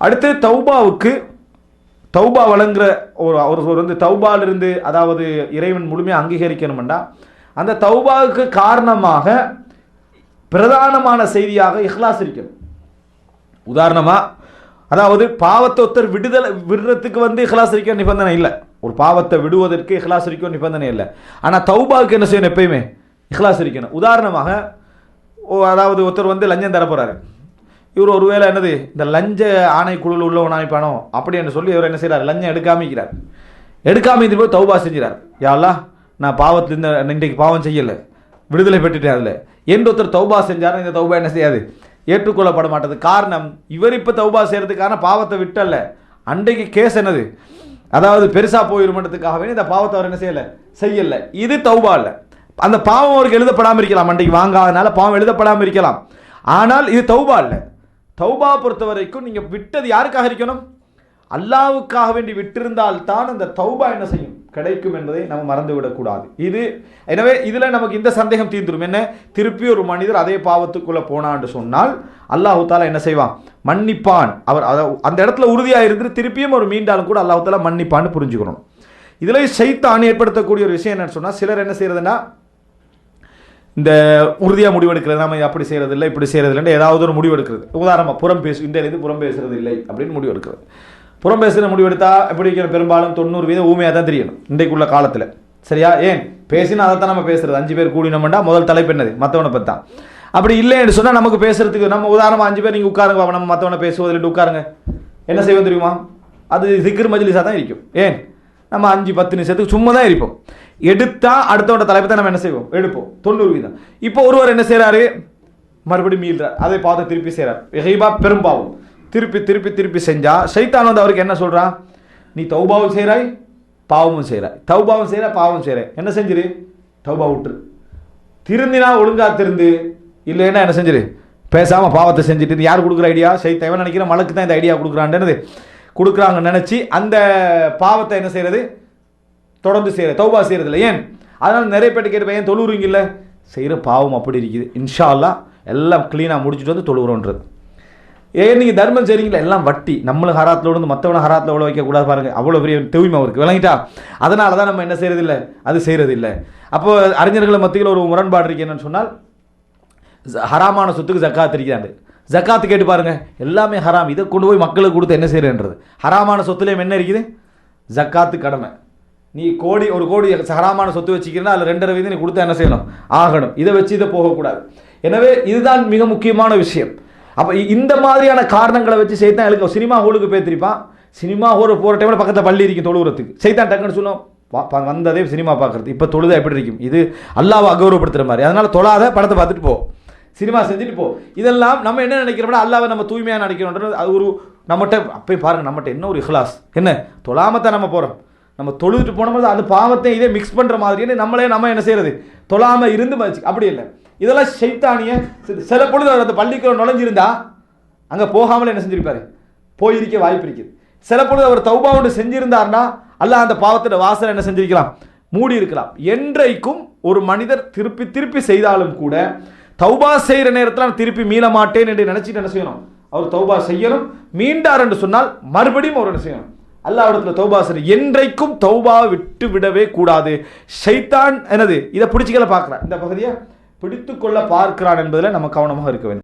அடுத்து தௌபாவுக்கு தௌபா வழங்குற ஒரு ஒரு வந்து தௌபாலிருந்து அதாவது இறைவன் முழுமையாக அங்கீகரிக்கணும்டா அந்த தௌபாவுக்கு காரணமாக பிரதானமான செய்தியாக இஹ்லாஸ் இருக்கணும் உதாரணமாக அதாவது பாவத்தை ஒருத்தர் விடுதலை விடுறதுக்கு வந்து இஹ்லாஸ் இருக்க நிபந்தனை இல்லை. ஒரு பாவத்தை விடுவதற்கு இஹ்லாஸ் இருக்க நிபந்தனை இல்லை. ஆனால் தௌபாவுக்கு என்ன செய்யணும் எப்பயுமே? இஹ்லாஸ் இருக்கணும். உதாரணமாக ஓ அதாவது ஒருத்தர் வந்து லஞ்சம் தர போகிறாரு இவர் ஒருவேளை என்னது இந்த லஞ்ச ஆணைக்குழுவில் உள்ளவன் அமைப்பானோ அப்படி என்று சொல்லி இவர் என்ன செய்கிறார்? லஞ்சம் எடுக்காம இருக்கிறார் எடுக்காம இருந்து போய் தௌபா செஞ்சுறார் யாழ்லா நான் பாவத்தில் இந்த இன்றைக்கு பாவம் செய்யலை. விடுதலை பெற்றுட்டேன் அதில். என்று ஒருத்தர் தௌபா செஞ்சார் இந்த தௌபா என்ன செய்யாது? ஏற்றுக்கொள்ளப்பட மாட்டது. காரணம் இவர் இப்போ தௌபா செய்கிறதுக்கான பாவத்தை விட்டல்ல. அன்றைக்கு கேஸ் என்னது? அதாவது பெருசாக போயிருமன்றதுக்காகவே இந்த பாவத்தை அவர் என்ன செய்யலை? செய்யல. இது தௌபா இல்லை. அந்த பாவம் அவருக்கு எழுதப்படாமல் இருக்கலாம். அன்றைக்கு வாங்காதனால பாவம் எழுதப்படாமல் இருக்கலாம். ஆனால் இது தௌபா இல்லை. தௌபா பொறுத்த வரைக்கும் நீங்கள் விட்டது யாருக்காக இருக்கணும்? அல்லாவுக்காக வேண்டி விட்டிருந்தால் தான் அந்த தௌபா என்ன செய்யும்? கிடைக்கும் என்பதை நம்ம மறந்து விடக்கூடாது இது எனவே இதில் நமக்கு இந்த சந்தேகம் தீர்ந்துடும் என்ன? திருப்பி ஒரு மனிதர் அதே பாவத்துக்குள்ளே போனான்னு சொன்னால் அல்லாஹு தாலா என்ன செய்வான்? மன்னிப்பான். அவர் அந்த இடத்துல உறுதியாக இருந்துட்டு திருப்பியும் ஒரு மீண்டாலும் கூட அல்லாஹு தாலா மன்னிப்பான்னு புரிஞ்சுக்கணும். இதில் சைத்தான் ஏற்படுத்தக்கூடிய ஒரு விஷயம் என்னன்னு சொன்னால் சிலர் என்ன செய்யறதுன்னா இந்த உறுதியாக முடிவெடுக்கிறது நம்ம அப்படி செய்கிறது இல்லை இப்படி செய்கிறது இல்லைன்னு ஏதாவது ஒரு முடிவு எடுக்கிறது உதாரணமாக புறம் பேசு இந்தியிலேருந்து புறம் பேசுறது இல்லை அப்படின்னு முடிவு எடுக்கிறது புறம் பேசுகிற முடிவெடுத்தால் எப்படி பெரும்பாலும் தொண்ணூறு வீதம் ஊமையாக தான் தெரியணும் இன்றைக்குள்ள காலத்தில். சரியா? ஏன்? பேசினா அதை தான் நம்ம பேசுறது. அஞ்சு பேர் கூடினோம்னா முதல் தலைப்பு என்னது? மற்றவனை பற்றி தான். அப்படி இல்லைன்னு சொன்னால் நமக்கு பேசுறதுக்கு நம்ம உதாரணமாக அஞ்சு பேர் நீங்கள் உட்காருங்க பாப்பா, நம்ம மற்றவனை பேசுவதில் உட்காருங்க. என்ன செய்வோம் தெரியுமா? அது சிக்கர் மஜ்லிஸாக தான் இருக்கும். ஏன்? நம்ம அஞ்சு பத்து நிமிஷத்துக்கு சும்மா தான் இருப்போம். எடுத்தால் அடுத்தவட தலைப்பை தான் நம்ம என்ன செய்வோம்? எடுப்போம். தொண்ணூறு வீதம். இப்போ ஒருவர் என்ன செய்கிறாரு மறுபடியும் மீள்றார் அதை பார்த்து திருப்பி செய்கிறார் ஹைபா பெரும்பாவம் திருப்பி திருப்பி திருப்பி செஞ்சால் சைத்தான் வந்து அவருக்கு என்ன சொல்கிறா நீ தௌபாவும் செய்கிறாய் பாவமும் செய்கிறாய் தௌபாவும் செய்கிற பாவம் செய்கிற என்ன செஞ்சிரு? தௌபா விட்டுரு திருந்தினா ஒழுங்காக திருந்து இல்லைன்னா என்ன செஞ்சிரு? பேசாமல் பாவத்தை செஞ்சுட்டு யார் கொடுக்குற ஐடியா சைத்தவன் நினைக்கிற மலக்கு தான் இந்த ஐடியா கொடுக்குறான்றது கொடுக்குறாங்கன்னு நினச்சி அந்த பாவத்தை என்ன செய்கிறது தொடர்ந்து செய்கிற தௌபா செய்கிறது இல்லை ஏன்? அதனால் நிறைய பேர் கேட்டு ஏன் தொழுவுறீங்க இல்லை செய்கிற பாவம் அப்படி இருக்குது. இன்ஷா எல்லாம் க்ளீனாக முடிச்சுட்டு வந்து தொழுகிறோன்றது ஏன் நீங்கள் தர்மம் செய்கிறீங்களா எல்லாம் வட்டி. நம்மளும் ஹராத்தில் விழுந்து மற்றவனை ஹராத்தில் உள்ள வைக்கக்கூடாது பாருங்கள் அவ்வளோ பெரிய தூய்மை அவருக்கு. விளங்கிட்டா? அதனால தான் நம்ம என்ன செய்யறது இல்லை அது செய்யறது இல்லை அப்போ அறிஞர்கள் மத்தியில் ஒரு முரண்பாடு இருக்கு என்னன்னு சொன்னால் ஹராமான சொத்துக்கு ஜக்காத் இருக்கிறாங்க ஜக்காத்து கேட்டு பாருங்கள் எல்லாமே ஹராம். இதை கொண்டு போய் மக்களுக்கு கொடுத்து என்ன செய்கிறேன்றது ஹராமான சொத்துலேயும் என்ன இருக்குது? ஜக்காத்து கடமை. நீ கோடி ஒரு கோடி ஹராமான சொத்து வச்சுக்கிறனா அதில் ரெண்டரை வீதம் நீ கொடுத்தா என்ன செய்யணும்? ஆகணும். இதை வச்சு இதை போகக்கூடாது. எனவே இதுதான் மிக முக்கியமான விஷயம். அப்போ இந்த மாதிரியான காரணங்களை வச்சு செய்தான் எனக்கு சினிமா ஹோலுக்கு பேத்திருப்பான் சினிமா ஹோல் போகிற டைமில் பக்கத்தில் பள்ளி இருக்கும் தொழுகிறதுக்கு சைத்தான் டக்குன்னு சொல்லும் வந்ததே சினிமா பார்க்குறது இப்போ தொழுதா எப்படி இருக்கும்? இது அல்லாவை அகௌரவப்படுத்துகிற மாதிரி. அதனால் தொழாத படத்தை பார்த்துட்டு போ. சினிமா செஞ்சுட்டு போ. இதெல்லாம் நம்ம என்ன நினைக்கிறோம்னா அல்லாவை நம்ம தூய்மையாக நினைக்கிறோன்றது அது ஒரு நம்மகிட்ட அப்பயும் பாருங்கள் நம்மகிட்ட என்ன ஒரு இஹ்லாஸ்? என்ன? தொழாமத்தான் நம்ம போகிறோம் நம்ம தொழுதுட்டு போனோம் அது பாவத்தை இதே மிக்ஸ் பண்ணுற மாதிரின்னு நம்மளே நம்ம என்ன செய்யறது? தொழாமல் இருந்து மதிச்சு அப்படி இல்லை. இதெல்லாம் சைத்தானிய சில- பொழுது அவர் அந்த பள்ளிக்குள்ள நுழைஞ்சிருந்தா அங்கே போகாமல் என்ன செஞ்சிருப்பாரு? போயிருக்க வாய்ப்பு இருக்குது. சில பொழுது அவர் தௌபா ஒன்று செஞ்சிருந்தார்னா அல்ல அந்த பாவத்தோட வாசல் என்ன செஞ்சிருக்கலாம்? மூடி இருக்கலாம் என்றைக்கும் ஒரு மனிதர் திருப்பி திருப்பி செய்தாலும் கூட தௌபா செய்கிற நேரத்தில் நான் திருப்பி மீள மாட்டேன் என்று நினச்சிட்டு என்ன செய்யணும்? அவர் தௌபா செய்யணும். மீண்டார் என்று சொன்னால் மறுபடியும் அவர் என்ன செய்யணும்? அல்லாவிடத்தில் தௌபா செய்ய என்றைக்கும் தௌபா விட்டு விடவே கூடாது. ஷைத்தான் என்னது? இதை பிடிச்சிக்கல பார்க்குறான் இந்த பகுதியை பிடித்துக்கொள்ள பார்க்கிறான் என்பதில் நம்ம கவனமாக இருக்க வேண்டும்.